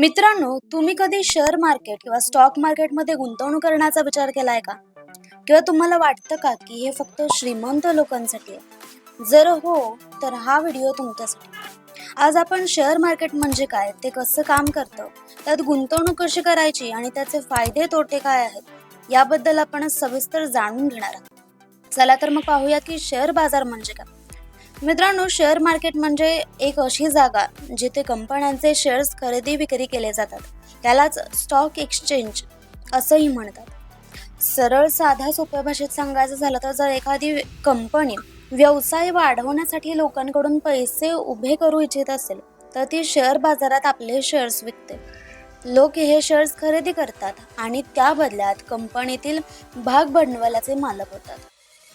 मित्रांनो तुम्ही कधी शेअर मार्केट किंवा स्टॉक मार्केटमध्ये गुंतवणूक करण्याचा विचार केलाय का? किंवा तुम्हाला वाटतं का की हे फक्त श्रीमंत लोकांसाठी आहे? जर हो तर हा व्हिडिओ तुमच्यासाठी आज आपण शेअर मार्केट म्हणजे काय ते कसं काम करतं त्यात गुंतवणूक कशी करायची आणि त्याचे फायदे तोटे काय आहेत याबद्दल आपण सविस्तर जाणून घेणार आहोत. चला तर मग पाहूया की शेअर बाजार म्हणजे काय. मित्रांनो शेअर मार्केट म्हणजे एक अशी जागा जिथे कंपन्यांचे शेअर्स खरेदी विक्री केले जातात. त्यालाच स्टॉक एक्सचेंज असंही म्हणतात. सरळ साध्या सोप्या भाषेत सांगायचं झालं तर जर एखादी कंपनी व्यवसाय वाढवण्यासाठी लोकांकडून पैसे उभे करू इच्छित असेल तर ती शेअर बाजारात आपले शेअर्स विकते. लोक हे शेअर्स खरेदी करतात आणि त्या बदल्यात कंपनीतील भाग भांडवलाचे मालक होतात.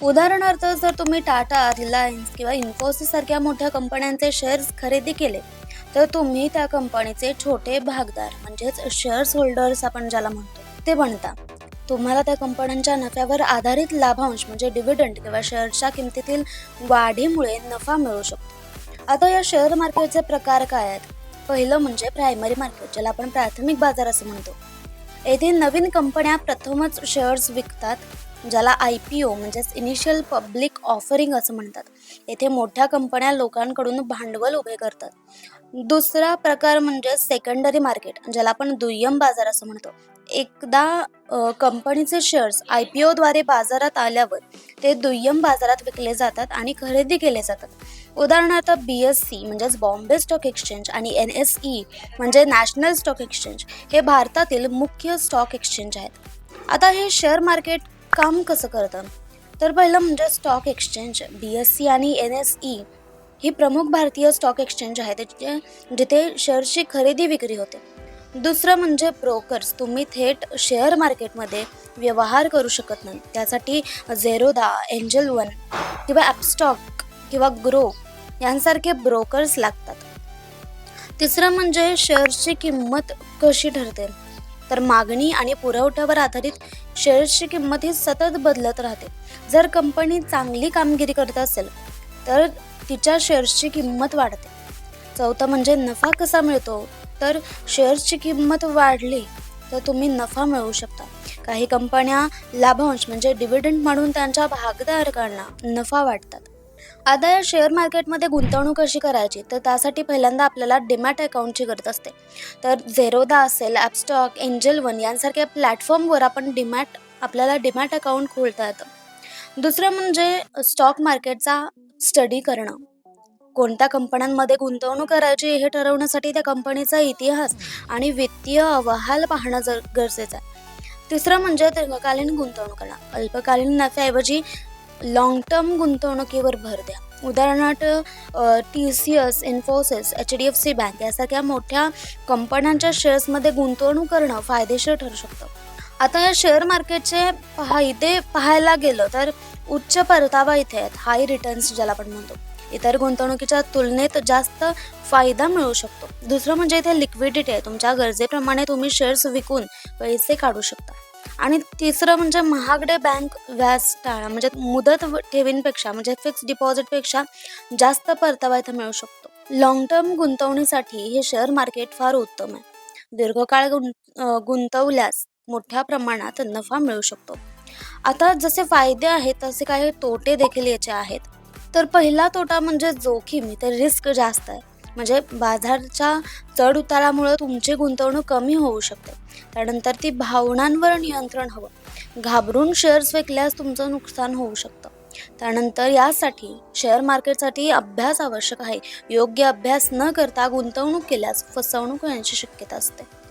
उदाहरणार्थ जर तुम्ही टाटा रिलायन्स किंवा इन्फोसिस सारख्या मोठ्या कंपन्यांचे शेअर्स खरेदी केले तर तुम्ही त्या कंपनीचे छोटे भागदार म्हणजेच शेअर्स होल्डर्स आपण ज्याला म्हणतो ते बनता. तुम्हाला त्या कंपन्यांच्या नफ्यावर आधारित लाभांश म्हणजे डिव्हिडंड किंवा शेअर्सच्या किमतीतील वाढीमुळे नफा मिळू शकतो. आता या शेअर मार्केटचे प्रकार काय आहेत? पहिलं म्हणजे प्रायमरी मार्केट ज्याला आपण प्राथमिक बाजार असं म्हणतो. येथे नवीन कंपन्या प्रथमच शेअर्स विकतात. ज्याला आय पी ओ म्हणजेच इनिशियल पब्लिक ऑफरिंग असं म्हणतात. येथे मोठ्या कंपन्या लोकांकडून भांडवल उभे करतात. दुसरा प्रकार म्हणजे सेकंडरी मार्केट ज्याला आपण दुय्यम बाजार असं म्हणतो. एकदा कंपनीचे शेअर्स आय पी ओद्वारे बाजारात आल्यावर ते दुय्यम बाजारात विकले जातात आणि खरेदी केले जातात. उदाहरणार्थ बी एस सी म्हणजेच बॉम्बे स्टॉक एक्सचेंज आणि एन एस ई म्हणजे नॅशनल स्टॉक एक्सचेंज हे भारतातील मुख्य स्टॉक एक्सचेंज आहेत. आता हे शेअर मार्केट काम कसं करतं तर पहिलं म्हणजे stock exchange B S C आणि एन एस ई ही प्रमुख भारतीय स्टॉक एक्सचेंज आहे जिथे जिथे शेअर्सची खरेदी विक्री होते. दुसरं म्हणजे ब्रोकर्स तुम्ही थेट शेअर मार्केटमध्ये व्यवहार करू शकत नाही. त्यासाठी झेरोदा एंजल वन किंवा ॲपस्टॉक किंवा ग्रो यांसारखे ब्रोकर्स लागतात. तिसरं म्हणजे शेअर्सची किंमत कशी ठरते? तर मागणी आणि पुरवठ्यावर आधारित शेअर्सची किंमत ही सतत बदलत राहते. जर कंपनी चांगली कामगिरी करत असेल तर तिच्या शेअर्सची किंमत वाढते. चौथं म्हणजे नफा कसा मिळतो? तर शेअर्सची किंमत वाढली तर तुम्ही नफा मिळवू शकता. काही कंपन्या लाभांश म्हणजे डिव्हिडंड म्हणून त्यांच्या भागधारकांना नफा वाटतात. आता या शेअर मार्केटमध्ये गुंतवणूक कशी करायची? तर त्यासाठी पहिल्यांदा आपल्याला डिमॅट अकाउंटची गरज असते. तर झेरोदा असेल ॲपस्टॉक एंजल वन यांसारख्या प्लॅटफॉर्मवर आपण डिमॅट आपल्याला डिमॅट अकाउंट खोलता येतं. दुसरं म्हणजे स्टॉक मार्केटचा स्टडी करणं. कोणत्या कंपन्यांमध्ये गुंतवणूक करायची हे ठरवण्यासाठी त्या कंपनीचा इतिहास आणि वित्तीय अहवाल पाहणं जर गरजेचं आहे. तिसरं म्हणजे दीर्घकालीन गुंतवणूक करणं. अल्पकालीन नफ्याऐवजी लॉंग टर्म गुंतवणुकीवर भर द्या. उदाहरणार्थ T C S Infosys H D F C bank यासारख्या मोठ्या कंपन्यांच्या शेअर्समध्ये गुंतवणूक करणं फायदेशीर ठरू शकतं. आता या शेअर मार्केटचे फायदे पाहायला गेलं तर उच्च परतावा इथे आहेत हाय रिटर्न्स ज्याला आपण म्हणतो. इतर गुंतवणुकीच्या तुलनेत जास्त फायदा मिळू शकतो. दुसरं म्हणजे इथे लिक्विडिटी आहे. तुमच्या गरजेप्रमाणे तुम्ही शेअर्स विकून पैसे काढू शकता. आणि तिसरं म्हणजे महागडे बँक व्याज टाळा म्हणजे मुदत ठेवींपेक्षा म्हणजे फिक्स डिपॉझिटपेक्षा जास्त परतावा इथं मिळू शकतो. लॉंग टर्म गुंतवणीसाठी हे शेअर मार्केट फार उत्तम आहे. दीर्घकाळ गुं गुंतवल्यास मोठ्या प्रमाणात नफा मिळू शकतो. आता जसे फायदे आहेत तसे काही तोटे देखील याचे आहेत. तर पहिला तोटा म्हणजे जोखीम इथे रिस्क जास्त आहे. म्हणजे बाजारच्या चढउतारामुळं तुमची गुंतवणूक कमी होऊ शकते. त्यानंतर ती भावनांवर नियंत्रण हवं. घाबरून शेअर्स विकल्यास तुमचं नुकसान होऊ शकतं. त्यानंतर यासाठी शेअर मार्केटसाठी अभ्यास आवश्यक आहे. योग्य अभ्यास न करता गुंतवणूक केल्यास फसवणूक होण्याची शक्यता असते.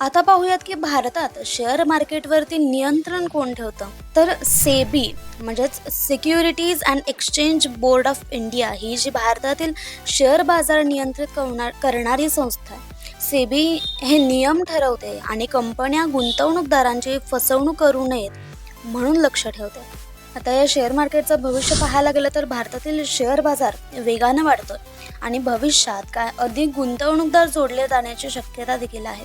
आता पाहूयात की भारतात शेअर मार्केटवरती नियंत्रण कोण ठेवतं? तर सेबी म्हणजेच securities and exchange board of India ही जी भारतातील शेअर बाजार नियंत्रित करणार करणारी संस्था आहे. सेबी हे नियम ठरवते आणि कंपन्या गुंतवणूकदारांची फसवणूक करू नयेत म्हणून लक्ष ठेवते. आता या शेअर मार्केटचं भविष्य पाहायला गेलं तर भारतातील शेअर बाजार वेगानं वाढतोय आणि भविष्यात काय अधिक गुंतवणूकदार जोडले जाण्याची शक्यता देखील आहे.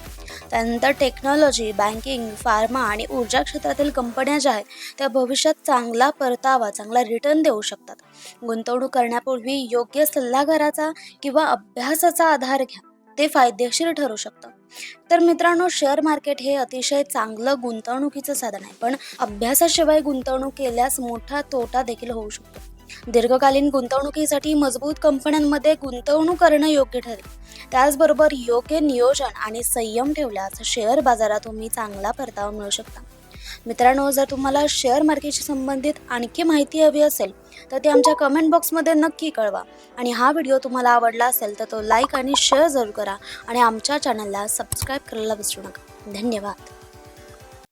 त्यानंतर टेक्नॉलॉजी बँकिंग फार्मा आणि ऊर्जा क्षेत्रातील कंपन्या ज्या आहेत त्या भविष्यात चांगला परतावा चांगला रिटर्न देऊ शकतात. गुंतवणूक करण्यापूर्वी योग्य सल्लागाराचा किंवा अभ्यासाचा आधार घ्या. ते फायदेशीर ठरू शकतं. तर मित्रांनो शेअर मार्केट हे अतिशय चांगलं गुंतवणुकीचं साधन आहे. पण अभ्यासाशिवाय गुंतवणूक केल्यास मोठा तोटा देखील होऊ शकतो. दीर्घकालीन गुंतवणुकीसाठी मजबूत कंपन्यांमध्ये गुंतवणूक करणं योग्य ठरेल. त्याचबरोबर योग्य नियोजन आणि संयम ठेवल्यास शेअर बाजारात तुम्ही चांगला परतावा मिळू शकता. मित्रांनो जर तुम्हाला शेअर मार्केटशी संबंधित आणखी माहिती हवी असेल तर ते आमच्या कमेंट बॉक्समध्ये नक्की कळवा. आणि हा व्हिडिओ तुम्हाला आवडला असेल तर तो लाईक आणि शेअर जरूर करा आणि आमच्या चॅनलला सबस्क्राईब करायला विसरू नका. धन्यवाद.